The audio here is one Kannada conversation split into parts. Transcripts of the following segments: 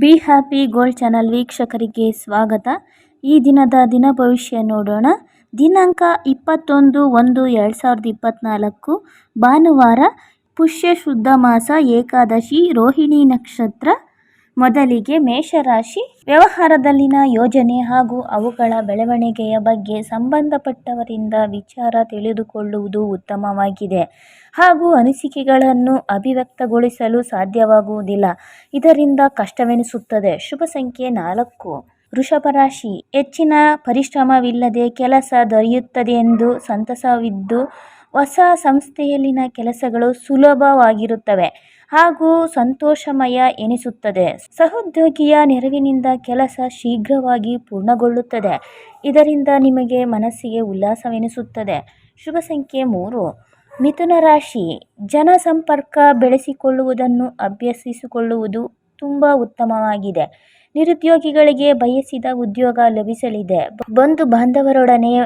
ಬಿ ಹ್ಯಾಪಿ ಗೋಲ್ಡ್ ಚಾನಲ್ ವೀಕ್ಷಕರಿಗೆ ಸ್ವಾಗತ. ಈ ದಿನದ ದಿನ ಭವಿಷ್ಯ ನೋಡೋಣ. ದಿನಾಂಕ ಇಪ್ಪತ್ತೊಂದು ಒಂದು ಎರಡು ಸಾವಿರದ ಇಪ್ಪತ್ತ್ನಾಲ್ಕು ಭಾನುವಾರ ಪುಷ್ಯ ಶುದ್ಧ ಮಾಸ ಏಕಾದಶಿ ರೋಹಿಣಿ ನಕ್ಷತ್ರ. ಮೊದಲಿಗೆ ಮೇಷರಾಶಿ. ವ್ಯವಹಾರದಲ್ಲಿನ ಯೋಜನೆ ಹಾಗೂ ಅವುಗಳ ಬೆಳವಣಿಗೆಯ ಬಗ್ಗೆ ಸಂಬಂಧಪಟ್ಟವರಿಂದ ವಿಚಾರ ತಿಳಿದುಕೊಳ್ಳುವುದು ಉತ್ತಮವಾಗಿದೆ. ಹಾಗೂ ಅನಿಸಿಕೆಗಳನ್ನು ಅಭಿವ್ಯಕ್ತಗೊಳಿಸಲು ಸಾಧ್ಯವಾಗುವುದಿಲ್ಲ. ಇದರಿಂದ ಕಷ್ಟವೆನಿಸುತ್ತದೆ. ಶುಭ ಸಂಖ್ಯೆ ನಾಲ್ಕು. ವೃಷಭ ರಾಶಿ. ಹೆಚ್ಚಿನ ಪರಿಶ್ರಮವಿಲ್ಲದೆ ಕೆಲಸ ದೊರೆಯುತ್ತದೆ ಎಂದು ಸಂತಸವಿದ್ದು, ಹೊಸ ಸಂಸ್ಥೆಯಲ್ಲಿನ ಕೆಲಸಗಳು ಸುಲಭವಾಗಿರುತ್ತವೆ. ಹಾಗೂ ಸಂತೋಷಮಯ ಎನಿಸುತ್ತದೆ. ಸಹೋದ್ಯೋಗಿಯ ನೆರವಿನಿಂದ ಕೆಲಸ ಶೀಘ್ರವಾಗಿ ಪೂರ್ಣಗೊಳ್ಳುತ್ತದೆ. ಇದರಿಂದ ನಿಮಗೆ ಮನಸ್ಸಿಗೆ ಉಲ್ಲಾಸವೆನಿಸುತ್ತದೆ. ಶುಭ ಸಂಖ್ಯೆ ಮೂರು. ಮಿಥುನ ರಾಶಿ. ಜನಸಂಪರ್ಕ ಬೆಳೆಸಿಕೊಳ್ಳುವುದನ್ನು ಅಭ್ಯಸಿಸಿಕೊಳ್ಳುವುದು ತುಂಬ ಉತ್ತಮವಾಗಿದೆ. ನಿರುದ್ಯೋಗಿಗಳಿಗೆ ಬಯಸಿದ ಉದ್ಯೋಗ ಲಭಿಸಲಿದೆ. ಬಂಧು ಬಾಂಧವರೊಡನೆ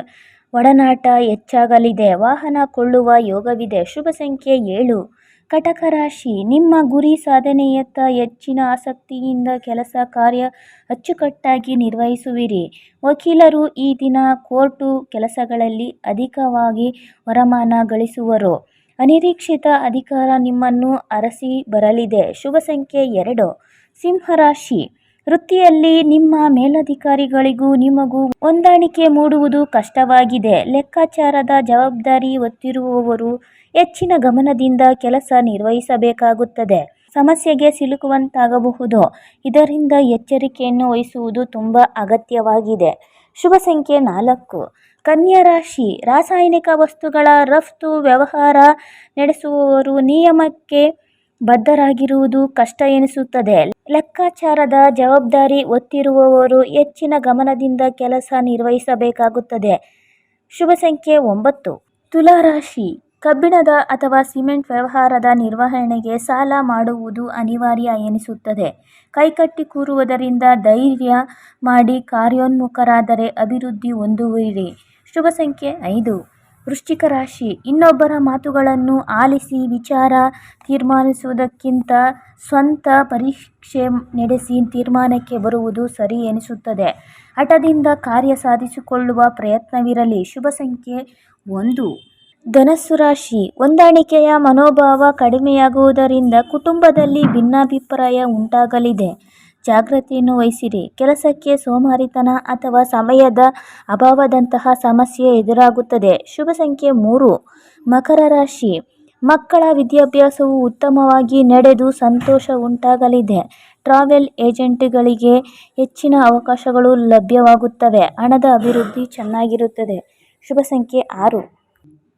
ಒಡನಾಟ ಹೆಚ್ಚಾಗಲಿದೆ. ವಾಹನ ಕೊಳ್ಳುವ ಯೋಗವಿದೆ. ಶುಭ ಸಂಖ್ಯೆ ಏಳು. ಕಟಕ ರಾಶಿ ನಿಮ್ಮ ಗುರಿ ಸಾಧನೆಯತ್ತ ಹೆಚ್ಚಿನ ಆಸಕ್ತಿಯಿಂದ ಕೆಲಸ ಕಾರ್ಯ ಅಚ್ಚುಕಟ್ಟಾಗಿ ನಿರ್ವಹಿಸುವಿರಿ. ವಕೀಲರು ಈ ದಿನ ಕೋರ್ಟು ಕೆಲಸಗಳಲ್ಲಿ ಅಧಿಕವಾಗಿ ವರಮಾನ ಗಳಿಸುವರು. ಅನಿರೀಕ್ಷಿತ ಅಧಿಕಾರ ನಿಮ್ಮನ್ನು ಅರಸಿ ಬರಲಿದೆ. ಶುಭ ಸಂಖ್ಯೆ ಎರಡು. ಸಿಂಹರಾಶಿ, ವೃತ್ತಿಯಲ್ಲಿ ನಿಮ್ಮ ಮೇಲಧಿಕಾರಿಗಳಿಗೂ ನಿಮಗೂ ಹೊಂದಾಣಿಕೆ ಮೂಡುವುದು ಕಷ್ಟವಾಗಿದೆ. ಲೆಕ್ಕಾಚಾರದ ಜವಾಬ್ದಾರಿ ಹೊತ್ತಿರುವವರು ಹೆಚ್ಚಿನ ಗಮನದಿಂದ ಕೆಲಸ ನಿರ್ವಹಿಸಬೇಕಾಗುತ್ತದೆ. ಸಮಸ್ಯೆಗೆ ಸಿಲುಕುವಂತಾಗಬಹುದು. ಇದರಿಂದ ಎಚ್ಚರಿಕೆಯನ್ನು ವಹಿಸುವುದು ತುಂಬ ಅಗತ್ಯವಾಗಿದೆ. ಶುಭ ಸಂಖ್ಯೆ ನಾಲ್ಕು. ಕನ್ಯಾ ರಾಶಿ. ರಾಸಾಯನಿಕ ವಸ್ತುಗಳ ರಫ್ತು ವ್ಯವಹಾರ ನಡೆಸುವವರು ನಿಯಮಕ್ಕೆ ಬದ್ಧರಾಗಿರುವುದು ಕಷ್ಟ ಎನಿಸುತ್ತದೆ. ಲೆಕ್ಕಾಚಾರದ ಜವಾಬ್ದಾರಿ ಒತ್ತಿರುವವರು ಹೆಚ್ಚಿನ ಗಮನದಿಂದ ಕೆಲಸ ನಿರ್ವಹಿಸಬೇಕಾಗುತ್ತದೆ. ಶುಭ ಸಂಖ್ಯೆ ಒಂಬತ್ತು. ತುಲಾರಾಶಿ ಕಬ್ಬಿಣದ ಅಥವಾ ಸಿಮೆಂಟ್ ವ್ಯವಹಾರದ ನಿರ್ವಹಣೆಗೆ ಸಾಲ ಮಾಡುವುದು ಅನಿವಾರ್ಯ ಎನಿಸುತ್ತದೆ. ಕೈಕಟ್ಟಿ ಕೂರುವುದರಿಂದ ಧೈರ್ಯ ಮಾಡಿ ಕಾರ್ಯೋನ್ಮುಖರಾದರೆ ಅಭಿವೃದ್ಧಿ ಹೊಂದುವಿರಿ. ಶುಭ ಸಂಖ್ಯೆ ಐದು. ವೃಶ್ಚಿಕ ರಾಶಿ. ಇನ್ನೊಬ್ಬರ ಮಾತುಗಳನ್ನು ಆಲಿಸಿ ವಿಚಾರ ತೀರ್ಮಾನಿಸುವುದಕ್ಕಿಂತ ಸ್ವಂತ ಪರೀಕ್ಷೆ ನಡೆಸಿ ತೀರ್ಮಾನಕ್ಕೆ ಬರುವುದು ಸರಿ ಎನಿಸುತ್ತದೆ. ಹಠದಿಂದ ಕಾರ್ಯ ಸಾಧಿಸಿಕೊಳ್ಳುವ ಪ್ರಯತ್ನವಿರಲಿ. ಶುಭ ಸಂಖ್ಯೆ ಒಂದು. ಧನಸ್ಸು ರಾಶಿ. ಹೊಂದಾಣಿಕೆಯ ಮನೋಭಾವ ಕಡಿಮೆಯಾಗುವುದರಿಂದ ಕುಟುಂಬದಲ್ಲಿ ಭಿನ್ನಾಭಿಪ್ರಾಯ ಉಂಟಾಗಲಿದೆ. ಜಾಗ್ರತೆಯನ್ನು ವಹಿಸಿರಿ. ಕೆಲಸಕ್ಕೆ ಸೋಮಾರಿತನ ಅಥವಾ ಸಮಯದ ಅಭಾವದಂತಹ ಸಮಸ್ಯೆ ಎದುರಾಗುತ್ತದೆ. ಶುಭ ಸಂಖ್ಯೆ ಮೂರು. ಮಕರ ರಾಶಿ. ಮಕ್ಕಳ ವಿದ್ಯಾಭ್ಯಾಸವು ಉತ್ತಮವಾಗಿ ನಡೆದು ಸಂತೋಷ ಉಂಟಾಗಲಿದೆ. ಟ್ರಾವೆಲ್ ಏಜೆಂಟ್ಗಳಿಗೆ ಹೆಚ್ಚಿನ ಅವಕಾಶಗಳು ಲಭ್ಯವಾಗುತ್ತವೆ. ಹಣದ ಅಭಿವೃದ್ಧಿ ಚೆನ್ನಾಗಿರುತ್ತದೆ. ಶುಭ ಸಂಖ್ಯೆ ಆರು.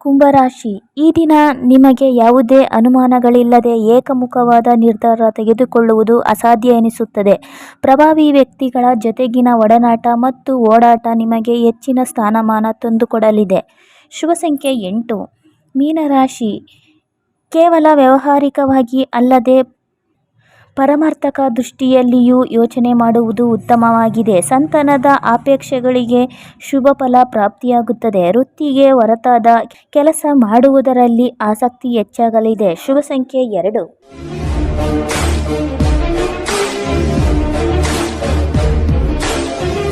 ಕುಂಭರಾಶಿ, ಈ ದಿನ ನಿಮಗೆ ಯಾವುದೇ ಅನುಮಾನಗಳಿಲ್ಲದೆ ಏಕಮುಖವಾದ ನಿರ್ಧಾರ ತೆಗೆದುಕೊಳ್ಳುವುದು ಅಸಾಧ್ಯ ಎನಿಸುತ್ತದೆ. ಪ್ರಭಾವಿ ವ್ಯಕ್ತಿಗಳ ಜೊತೆಗಿನ ಒಡನಾಟ ಮತ್ತು ಓಡಾಟ ನಿಮಗೆ ಹೆಚ್ಚಿನ ಸ್ಥಾನಮಾನ ತಂದುಕೊಡಲಿದೆ. ಶುಭ ಸಂಖ್ಯೆ ಎಂಟು. ಮೀನರಾಶಿ, ಕೇವಲ ವ್ಯಾವಹಾರಿಕವಾಗಿ ಅಲ್ಲದೆ ಪಾರಮಾರ್ಥಿಕ ದೃಷ್ಟಿಯಲ್ಲಿಯೂ ಯೋಚನೆ ಮಾಡುವುದು ಉತ್ತಮವಾಗಿದೆ. ಸಂತಾನದ ಅಪೇಕ್ಷೆಗಳಿಗೆ ಶುಭ ಫಲ ಪ್ರಾಪ್ತಿಯಾಗುತ್ತದೆ. ವೃತ್ತಿಗೆ ಹೊರತಾದ ಕೆಲಸ ಮಾಡುವುದರಲ್ಲಿ ಆಸಕ್ತಿ ಹೆಚ್ಚಾಗಲಿದೆ. ಶುಭ ಸಂಖ್ಯೆ ಎರಡು.